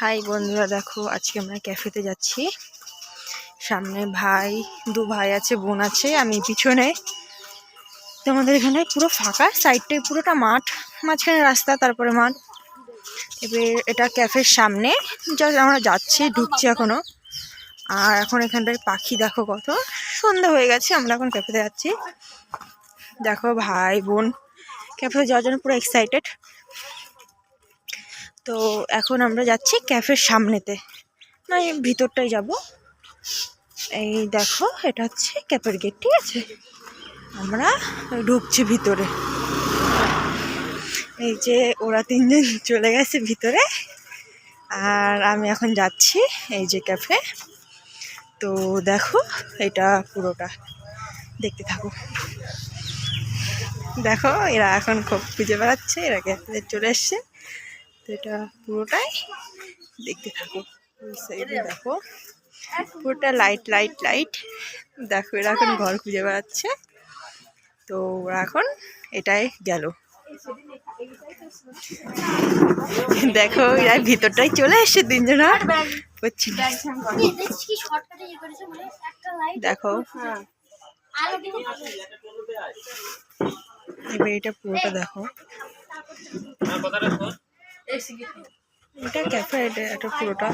High বন্ধুরা, দেখো আজকে আমরা ক্যাফেতে যাচ্ছি। সামনে ভাই, দু ভাই আছে, বোন আছে, আমি পিছনে। তোমাদের এখানে পুরো ফাঁকা সাইডটাই পুরোটা মাঠ, মাঝখানে রাস্তা, তারপরে মাঠ। এবার এটা ক্যাফের সামনে জাস্ট আমরা যাচ্ছি, ঢুকছি এখনও। আর এখন এখানটায় পাখি দেখো কত সন্ধ্যা হয়ে গেছে, আমরা এখন ক্যাফেতে যাচ্ছি। দেখো ভাই, বোন ক্যাফে যাওয়ার জন্য পুরো এক্সাইটেড তো এখন আমরা যাচ্ছি ক্যাফের সামনেতে। মানে ভিতরটাই যাব। এই দেখো, এটা হচ্ছে ক্যাফের গেট, ঠিক আছে? আমরা ঢুকছি ভিতরে। এই যে ওরা তিনজন চলে গেছে ভিতরে, আর আমি এখন যাচ্ছি এই যে ক্যাফে। তো দেখো, এটা পুরোটা। দেখতে থাকো। দেখো, এরা এখন খুব খুঁজে বেড়াচ্ছে, এরা ক্যাফে চলে এসছে। তো এটা পুরোটাই দেখতে থাকো। সাইডে দেখো। পুরোটা লাইট লাইট লাইট দেখো, এরা এখন ঘর খুঁজে বেড়াচ্ছে। তো ওরা এখন এটাই গেল। দেখো, এরা ভিতরটাই চলে এসছে তিনজন। দেখো। এবার এটা পুরোটা দেখো। এটা ক্যাফে এটা পুরোটা।